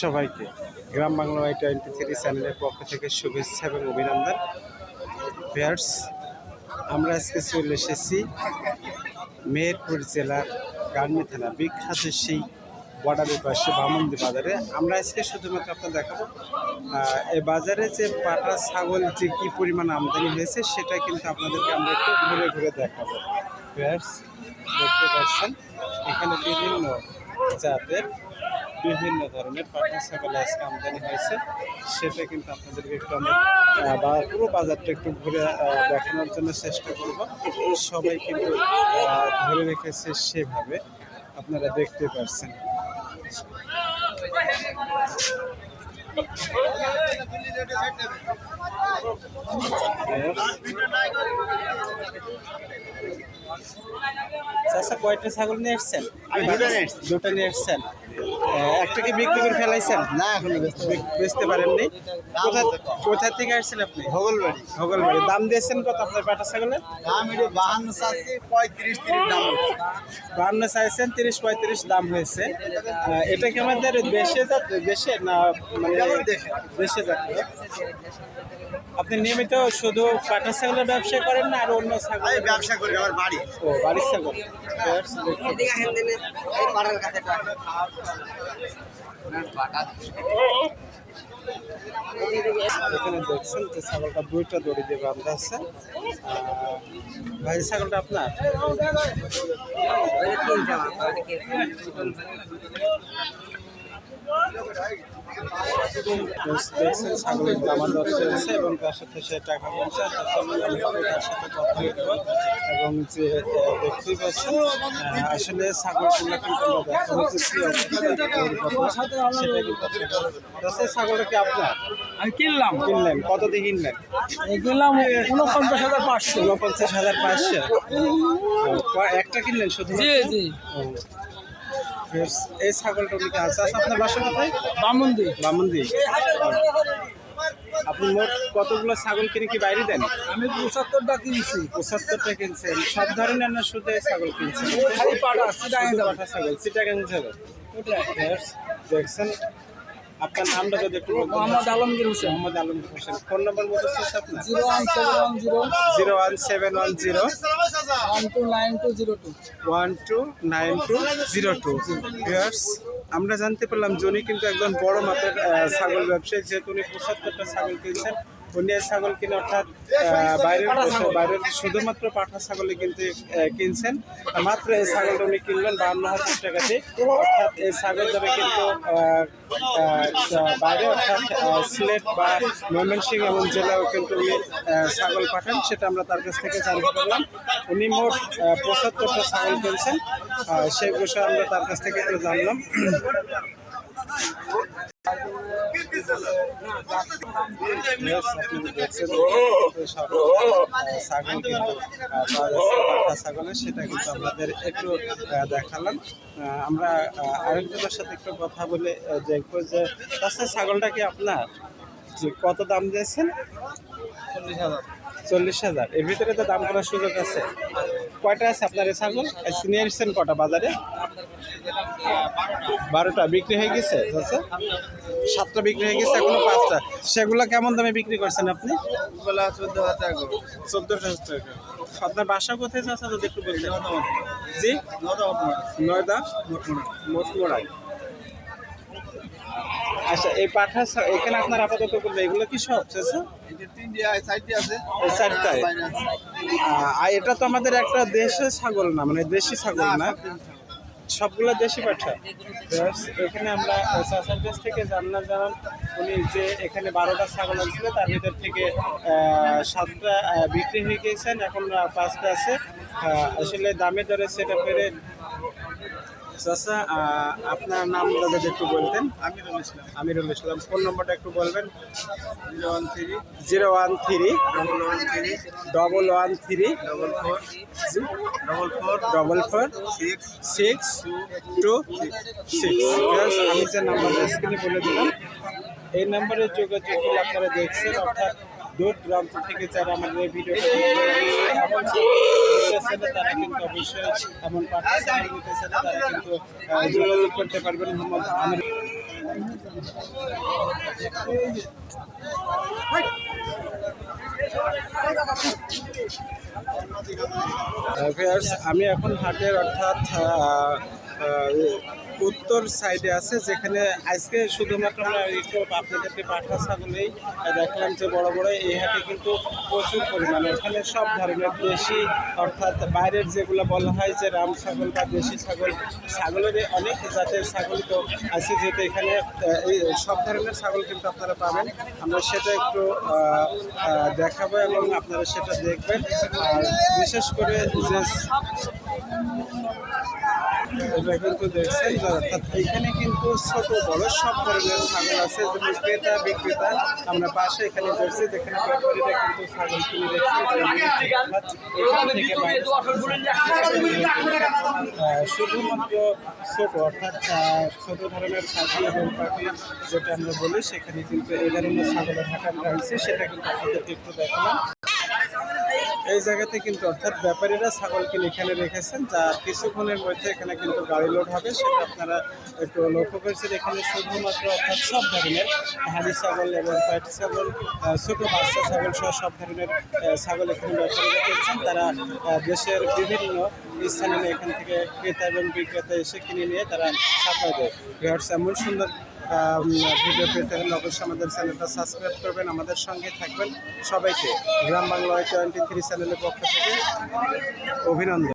সবাইকে Gram Bangla Y twenty three চ্যানেলের পক্ষ থেকে শুভেচ্ছা এবং অভিনন্দন। ভিয়ার্স আমরা আজকে চলে এসেছি মেহেরপুর জেলার গার্মি থানা বিখ্যাত সেই বর্ডারের পাশে বামন্দি বাজারে। আমরা আজকে শুধুমাত্র আপনার দেখাবো এই বাজারে যে পাটা ছাগল যে কী পরিমাণ আমদানি হয়েছে সেটা কিন্তু আপনাদেরকে আমরা একটু ঘুরে ঘুরে দেখাবো। ভিয়ার্স দেখতে পাচ্ছেন, এখানে বিভিন্ন জাতের বিভিন্ন ধরনের পাটা ছাগল আজকে আমদানি হয়েছে সেটা কিন্তু আপনাদেরকে একটু আমি বা পুরো বাজারটা একটু ঘুরে দেখানোর জন্য চেষ্টা করব। সবাই কিন্তু ধরে রেখেছে সেভাবে আপনারা দেখতে পাচ্ছেন চাষা কয়টা ছাগল নিয়ে এসছেন দুটো নিয়ে এসেছি। এসছেন একটা কি বিক্রি করে ফেলাইছেন? না এখনও বেচতে পারেননি। কোথা কোথা থেকে আসছেন আপনি? ভগলবাড়ি। ভগলবাড়ি। দাম দিয়েছেন কত আপনার পাটা ছাগলের? দাম এটা বাহান্ন চাচ্ছি পঁয়ত্রিশ তিরিশ দাম। বান্ন চাইছেন তিরিশ পঁয়ত্রিশ দাম হয়েছে। এটা কি আমাদের দেশে দেশে না মানে দেশে। যাচ্ছে আপনি নিয়মিত শুধু পাটা ছাগলের ব্যবসা করেন না আর অন্য ছাগল? ব্যবসা করি আমার বাড়ি। ও বাড়ির ছাগল। এখানে দেখছেন যে ছাগলটা দুইটা দড়ি দিয়ে বান্ধা আছে। ভাই ছাগলটা আপনার? দেখছেন ছাগলের দামা দর চলছে এবং তার সাথে সে টাকা বলছে তার সাথে কথা এবং যে দেখতেই পাচ্ছেন আসলে ছাগলগুলো কিন্তু দেখা কি অবস্থা সেটা কিন্তু ছাগলটা কি আপনার আমি কিনলাম কিনলেন কত দিয়ে কিনলেন। কিনলাম উনপঞ্চাশ হাজার পাঁচশো উনপঞ্চাশ হাজার পাঁচশো একটা কিনলেন শুধু? জি জি। এই ছাগলটা উনি আছে। আচ্ছা আপনার বাসা কোথায়? বামুন্দি বামুন্দি আপনি মোট কতগুলো ছাগল কিনে কি বাইরে দেন? আমি পঁচাত্তরটা কিনছি। পঁচাত্তরটা কিনছেন। সব ধরনের না শুধু ছাগল কিনছেন? খালি পাটা। ছাগল। চিটাগাং যাবে দেখছেন? আপনার নামটা যদি একটু। মোহাম্মদ আলমগীর হোসেন। মোহাম্মদ আলমগীর হোসেন। ফোন নম্বর বলতে আপনার? Zero one seven one zero. Zero one seven one zero one two. Nine two zero two one two nine two zero two আমরা জানতে পারলাম জনি কিন্তু একজন বড় মাপের ছাগল ব্যবসায়ী যেহেতু উনি পঁচাত্তরটা ছাগল কিনছেন। এই ছাগল কিনে অর্থাৎ বাইরের বাইরের শুধুমাত্র পাঠা ছাগলে কিন্তু কিনছেন। মাত্র এই ছাগলটা উনি কিনলেন বাহান্ন হাজার টাকাতে অর্থাৎ এই ছাগল যাবে কিন্তু বাইরে অর্থাৎ সিলেট বা ময়মনসিংহ এবং জেলাও কিন্তু উনি ছাগল পাঠান, সেটা আমরা তার কাছ থেকে জানতে পারলাম। উনি মোট পঁচাত্তরটা ছাগল কিনছেন। সেই বিষয়ে আমরা তার কাছ থেকে জানলাম। ছাগল, ছাগলের সেটা কিন্তু আপনাদের একটু দেখালাম আমরা আরেকজনের সাথে একটু কথা বলে দেখব যে তাছাড়া ছাগলটা কি আপনার কত দাম দিয়েছেন চল্লিশ হাজার চল্লিশ হাজার। এর ভিতরে তো দাম করার সুযোগ আছে। কয়টা আছে আপনার এই ছাগল? নিয়ে এসছেন কটা বাজারে? বারোটা বিক্রি হয়ে গেছে আচ্ছা। সাতটা বিক্রি হয়ে গেছে এখনও পাঁচটা। সেগুলো কেমন দামে বিক্রি করছেন আপনি? চোদ্দ হাজার টাকা চোদ্দোটা টাকা। আপনার বাসা কোথায় চাষা যদি একটু বলতেন? জি? নয়দা? মোটমোড়াই আচ্ছা এই পাঠা এখানে আপনার আপাতত করবে এগুলো কি সব আছে। চারটায় আর এটা তো আমাদের একটা দেশের ছাগল না মানে দেশি ছাগল না। সবগুলো দেশি পাঠা এখানে আমরা চাষার কাছ থেকে জানলাম জানান উনি যে এখানে বারোটা ছাগল ছিল তার ভিতর থেকে সাতটা বিক্রি হয়ে গিয়েছেন এখন পাঁচটা আছে। আসলে দামে দরে সেটা ফেরে চাষা আপনার নাম যদি একটু বলতেন। আমিরুল ইসলাম। আমিরুল ইসলাম ফোন নম্বরটা একটু বলবেন? Zero one three. Zero one three. Double one three. Double one three. Double four. Double four. Double four. Six. Six. Two. Six. আমি যে নাম্বারটা স্ক্রিনে বলে দিলাম এই নাম্বারে যোগাযোগ করলে আপনারা দেখছেন অর্থাৎ দূর থেকে যারা আমাদের এই ভিডিওটা তারা কিন্তু অবশ্যই এমন তারা কিন্তু যোগাযোগ করতে পারবেন আমি এখন হাটের অর্থাৎ উত্তর সাইডে আছে, যেখানে আজকে শুধুমাত্র আমরা একটু আপনাদেরকে পাঠা ছাগলেই দেখলাম যে বড় বড় এই হাটে কিন্তু প্রচুর পরিমাণে। এখানে সব ধরনের দেশি, অর্থাৎ বাইরের যেগুলো বলা হয় যে রাম ছাগল বা দেশি ছাগল ছাগলের অনেক জাতের ছাগল তো আছে, যেহেতু এখানে এই সব ধরনের ছাগল কিন্তু আপনারা পাবেন। আমরা সেটা একটু দেখাবো এবং আপনারা সেটা দেখবেন। আর বিশেষ করে যে কিন্তু দেখছেন অর্থাৎ এখানে কিন্তু ছোট বড় সব ধরনের ছাগল আছে, যেমন ক্রেতা, বিক্রেতা। আমরা পাশে এখানে দেখছি যেখানে কিন্তু ছাগল কিনে শুধুমাত্র ছোট, অর্থাৎ ছোট ধরনের খাসি এবং পাখি যেটা আমরা বলি, সেখানে কিন্তু এই ধরনের ছাগলের হাঁটান রয়েছে সেটা কিন্তু আপনাদেরকে একটু দেখালাম। এই জায়গাতে কিন্তু অর্থাৎ ব্যাপারীরা ছাগল কিনে এখানে রেখেছেন, যা কিছুক্ষণের মধ্যে এখানে কিন্তু গাড়ি লোড হবে। সেটা আপনারা একটু লক্ষ্য করেছেন, এখানে শুধুমাত্র অর্থাৎ সব ধরনের হাড়ি ছাগল এবং পাটি ছাগল ছোট বাচ্চা ছাগল সহ সব ধরনের ছাগল এখানে ব্যাপারীরা কিনছেন তারা দেশের বিভিন্ন স্থানে এখান থেকে ক্রেতা এবং বিক্রেতা এসে কিনে নিয়ে তারা সাপ্লাই দেয়। এমন সুন্দর ভিডিও পেতে হলে অবশ্যই আমাদের চ্যানেলটা সাবস্ক্রাইব করবেন, আমাদের সঙ্গে থাকবেন। সবাইকে গ্রাম বাংলা টোয়েন্টি থ্রি চ্যানেলের পক্ষ থেকে অভিনন্দন।